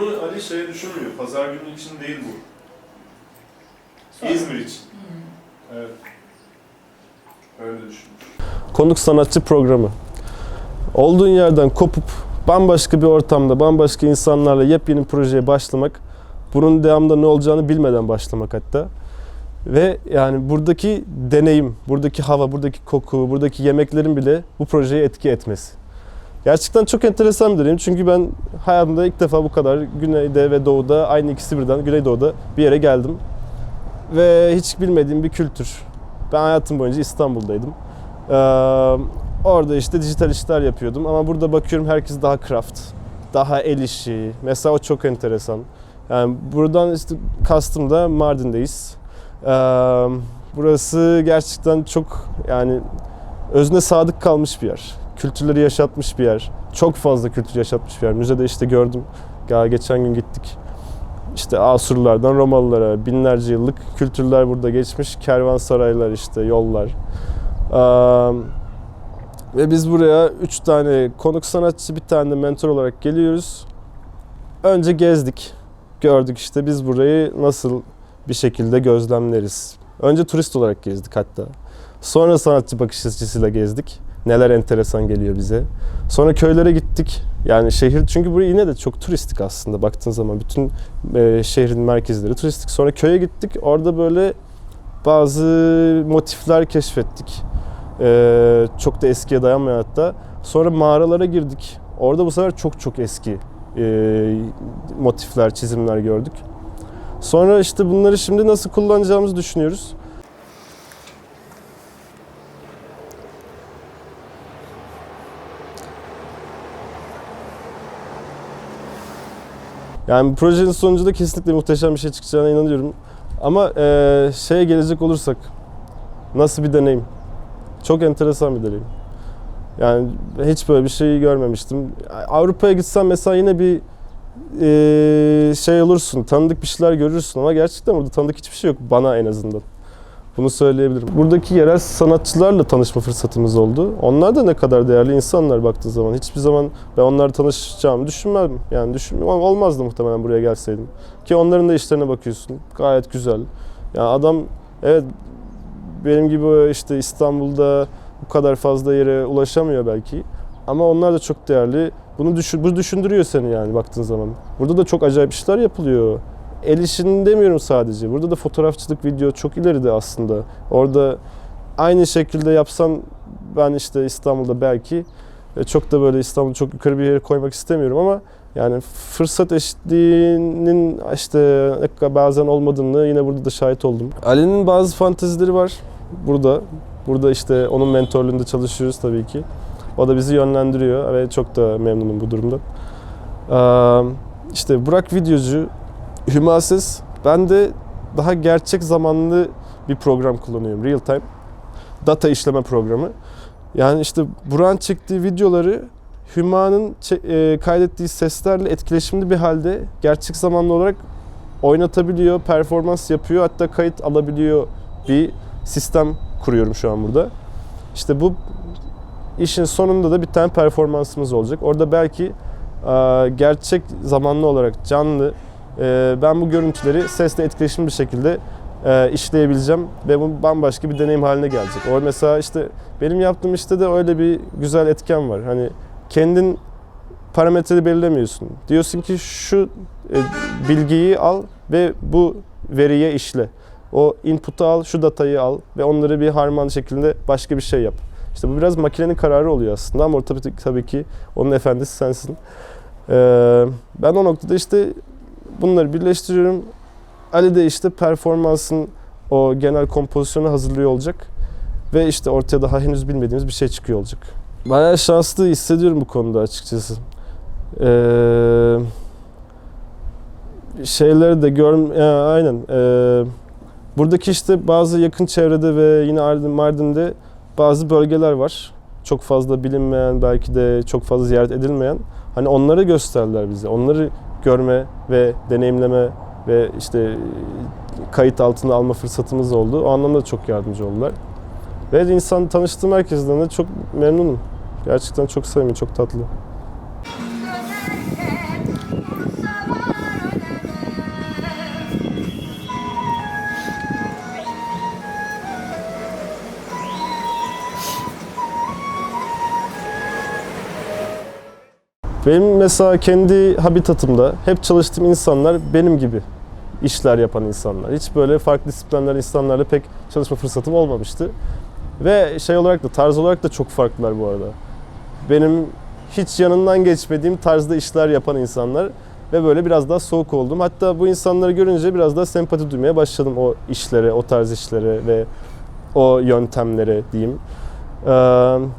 bunu Ali şeye düşünmüyor. Pazar günü için değil bu. İzmir için. Evet. Öyle düşünmüş. Konuk sanatçı programı. Olduğun yerden kopup bambaşka bir ortamda, bambaşka insanlarla yepyeni projeye başlamak, bunun devamında ne olacağını bilmeden başlamak hatta. Ve yani buradaki deneyim, buradaki hava, buradaki koku, buradaki yemeklerin bile bu projeye etki etmesi. Gerçekten çok enteresan bir çünkü ben hayatımda ilk defa bu kadar güneyde ve doğuda aynı ikisi birden güneydoğuda bir yere geldim. Ve hiç bilmediğim bir kültür. Ben hayatım boyunca İstanbul'daydım. Ee, orada işte dijital işler yapıyordum ama burada bakıyorum herkes daha craft, daha el işi. Mesela o çok enteresan. Yani buradan işte kastım da Mardin'deyiz. Ee, burası gerçekten çok yani özüne sadık kalmış bir yer. Kültürleri yaşatmış bir yer. Çok fazla kültür yaşatmış bir yer. Müzede işte gördüm. Ya geçen gün gittik. İşte Asurlardan Romalılara binlerce yıllık kültürler burada geçmiş. Kervansaraylar işte yollar. Ee, ve biz buraya üç tane konuk sanatçı, bir tane de mentor olarak geliyoruz. Önce gezdik. Gördük işte biz burayı nasıl bir şekilde gözlemleriz. Önce turist olarak gezdik hatta. Sonra sanatçı bakış açısıyla gezdik. Neler enteresan geliyor bize. Sonra köylere gittik. Yani şehir çünkü burası yine de çok turistik aslında baktığın zaman bütün e, şehrin merkezleri turistik. Sonra köye gittik. Orada böyle bazı motifler keşfettik. Ee, çok da eskiye dayanmayan hatta. Sonra mağaralara girdik. Orada bu sefer çok çok eski e, motifler, çizimler gördük. Sonra işte bunları şimdi nasıl kullanacağımızı düşünüyoruz. Yani projenin sonucunda kesinlikle muhteşem bir şey çıkacağına inanıyorum. Ama e, şeye gelecek olursak nasıl bir deneyim? Çok enteresan bir deneyim. Yani hiç böyle bir şey görmemiştim. Avrupa'ya gitsen mesela yine bir e, şey olursun, tanıdık bir şeyler görürsün ama gerçekten burada tanıdık hiçbir şey yok bana en azından. Bunu söyleyebilirim. Buradaki yerel sanatçılarla tanışma fırsatımız oldu. Onlar da ne kadar değerli insanlar baktığı zaman. Hiçbir zaman ben onlarla tanışacağımı düşünmezdim. Yani düşünmüyorum. Olmazdı muhtemelen buraya gelseydim. Ki onların da işlerine bakıyorsun. Gayet güzel. Yani adam evet benim gibi işte İstanbul'da bu kadar fazla yere ulaşamıyor belki. Ama onlar da çok değerli. Bunu düşün, bu düşündürüyor seni yani baktığın zaman. Burada da çok acayip işler yapılıyor. El işini demiyorum sadece. Burada da fotoğrafçılık, video çok ileride aslında. Orada aynı şekilde yapsan ben işte İstanbul'da belki e, çok da böyle İstanbul'u çok yukarı bir yere koymak istemiyorum ama yani fırsat eşitliğinin işte bazen olmadığını yine burada da şahit oldum. Ali'nin bazı fantezileri var burada. Burada işte onun mentorluğunda çalışıyoruz tabii ki. O da bizi yönlendiriyor ve çok da memnunum bu durumdan. Ee, işte Burak videocu, Hümases. Ben de daha gerçek zamanlı bir program kullanıyorum. Real time. Data işleme programı. Yani işte Burak'ın çektiği videoları Hüma'nın e, kaydettiği seslerle etkileşimli bir halde gerçek zamanlı olarak oynatabiliyor, performans yapıyor, hatta kayıt alabiliyor bir sistem kuruyorum şu an burada. İşte bu işin sonunda da bir tane performansımız olacak. Orada belki gerçek zamanlı olarak canlı ben bu görüntüleri sesle etkileşimli bir şekilde e, işleyebileceğim ve bu bambaşka bir deneyim haline gelecek. O mesela işte benim yaptığım işte de öyle bir güzel etken var. Hani kendin parametreleri belirlemiyorsun. Diyorsun ki şu e, bilgiyi al ve bu veriye işle. O input'u al, şu datayı al ve onları bir harman şeklinde başka bir şey yap. İşte bu biraz makinenin kararı oluyor aslında ama tabii, tabii ki onun efendisi sensin. Ee, ben o noktada işte bunları birleştiriyorum. Ali de işte performansın o genel kompozisyonu hazırlıyor olacak. Ve işte ortaya daha henüz bilmediğimiz bir şey çıkıyor olacak. Bayağı şanslı hissediyorum bu konuda açıkçası. Ee, şeyleri de gör... Ya, aynen. Ee, buradaki işte bazı yakın çevrede ve yine Mardin- Mardin'de bazı bölgeler var. Çok fazla bilinmeyen, belki de çok fazla ziyaret edilmeyen. Hani onları gösterdiler bize. Onları görme ve deneyimleme ve işte kayıt altına alma fırsatımız oldu. O anlamda çok yardımcı oldular. Ve insan tanıştığım herkesten de çok memnunum. Gerçekten çok samimi, çok tatlı. Benim mesela kendi habitatımda hep çalıştığım insanlar benim gibi işler yapan insanlar. Hiç böyle farklı disiplinler insanlarla pek çalışma fırsatım olmamıştı. Ve şey olarak da tarz olarak da çok farklılar bu arada. Benim hiç yanından geçmediğim tarzda işler yapan insanlar ve böyle biraz daha soğuk oldum. Hatta bu insanları görünce biraz daha sempati duymaya başladım o işlere, o tarz işlere ve o yöntemlere diyeyim. Ee,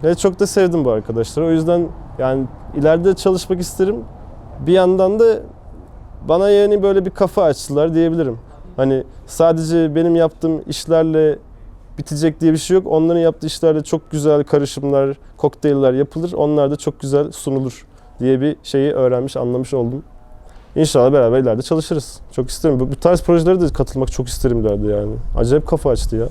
ve çok da sevdim bu arkadaşları. O yüzden yani ileride çalışmak isterim. Bir yandan da bana yani böyle bir kafa açtılar diyebilirim. Hani sadece benim yaptığım işlerle bitecek diye bir şey yok. Onların yaptığı işlerde çok güzel karışımlar, kokteyller yapılır. Onlar da çok güzel sunulur diye bir şeyi öğrenmiş, anlamış oldum. İnşallah beraber ileride çalışırız. Çok isterim. Bu, bu tarz projelere de katılmak çok isterim ileride yani. Acayip kafa açtı ya.